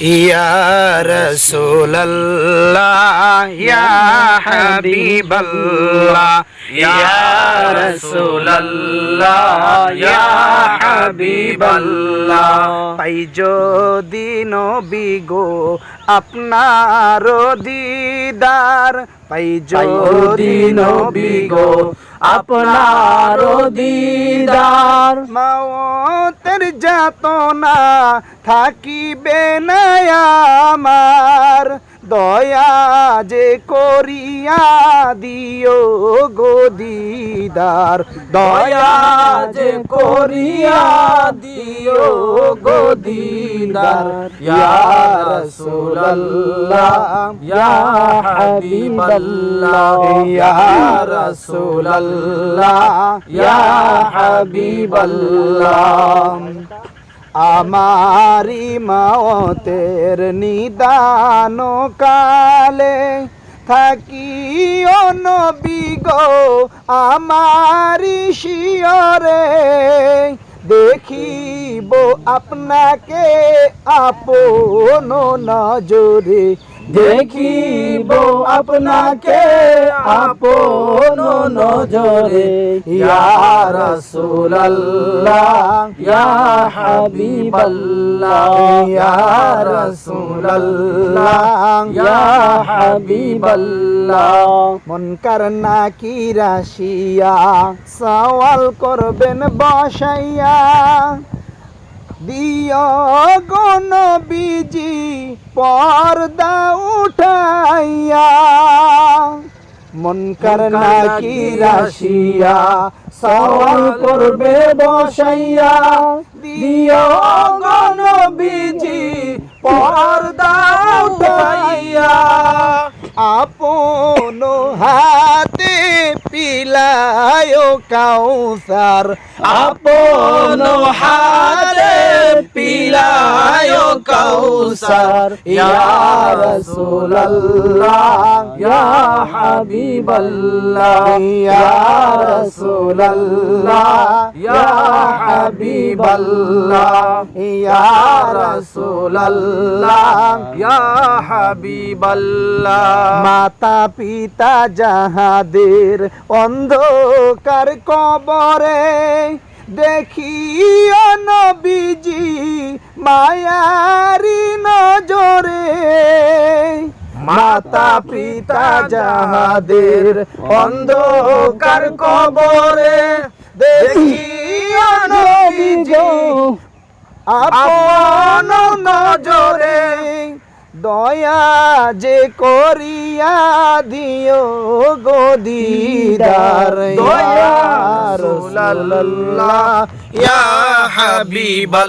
يا رسول الله يا حبيب الله يا رسول الله يا حبيب الله পাই যদি নবী গো আপনার দিদার পাই যদি নবী আপনার দিদার। মাওতের যাতনা থাকিবে না আমার। দয়া যে করিয়া দিও গো দিদার। দয়া যে করিয়া দিও গো দিদার। ইয়া রাসূলুল্লাহ, ইয়া হাবিবাল্লাহ, ইয়া রাসূলুল্লাহ, ইয়া হাবিবাল্লাহ। আমারি মাওতের নিদান কালে থাকি নবী গো আমারি শিয়রে। দেখিব আপনাকে আপন নজরে দেখিব আপনাকে আপন নজরে। ইয়া রাসূলুল্লাহ, ইয়া হাবিবাল্লাহ, ইয়া রাসূলুল্লাহ নাকি রাশিয়া, সওয়াল করবেন বসাইয়া। দিয় গণ বিজি পর্দা উঠাইয়া মনকার নাকি রাশিয়া সওয়াল করবে বসাইয়া। দিয় গণ বিজি পর্দা উঠাইয়া। আপন হাতে পিলায় কাউসার আপন হাতে কাউসার ইয়া রাসূলুল্লাহ ইয়া হাবিবাল্লাহ ইয়া রাসূলুল্লাহ ইয়া হাবিবাল্লাহ ইয়া রাসূলুল্লাহ ইয়া হাবিবাল্লাহ মাতা পিতা যাহাদের অন্ধকার কবরে দেখিও নবীজি মায়ারি নজরে মাতা পিতা যাহাদের অন্ধকার কবরে দেখিও নবীজি আপন নজরে দয়া যে করিয়া দিও গো দিদার দয়া রাসূলুল্লাহ ইয়া হাবিবাল